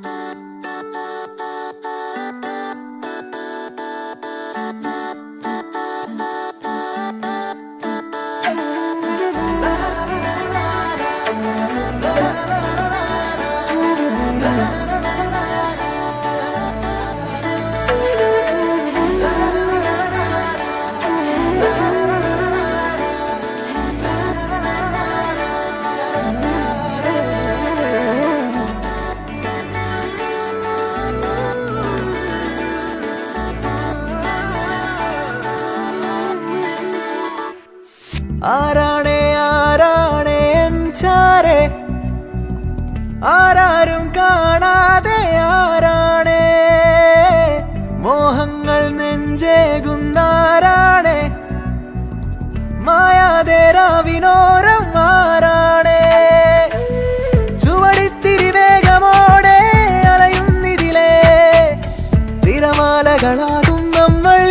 Bye. ആരാണേ ആരാണേ ചാരേ? ആരാരും കാണാതെ ആരാണേ? മോഹങ്ങൾ നെഞ്ചേകുന്നാരാണേ? മായാതെ രാവിനോരം ആരാണേ? ചുവടിത്തിരി വേഗമോടെ അലയുന്നിതിലേ? തിരമാലകളാകും നമ്മൾ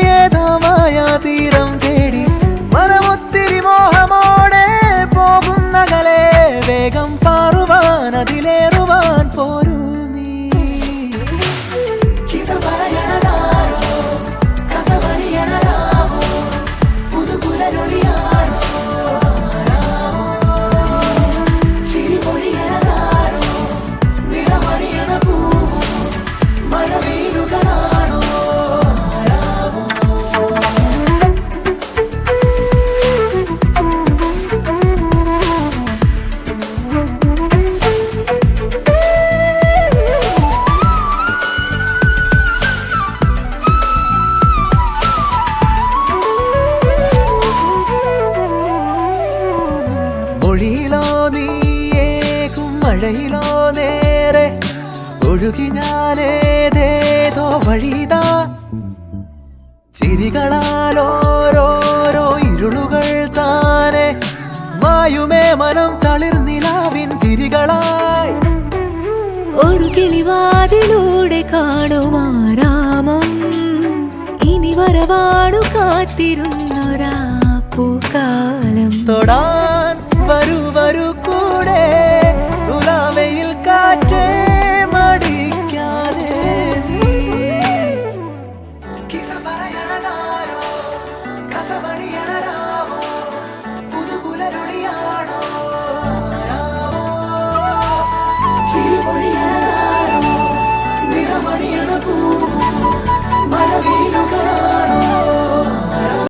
മഴയിലോ നേരെ ഒഴുകി ഞാനേതേതോ വഴിതാ. ചിരികളാൽ ഓരോരോ ഇരുളുകൾ താനെ മായുമേ മനം തളിർനിലാവിൻ തിരികളായി. ഒരു കിളിവാതിലൂടെ കാണുമാരാമം ഇനി വരവാണു കാത്തിരുന്നൊരാ പൂക്കാലം തൊടാ Maravilha.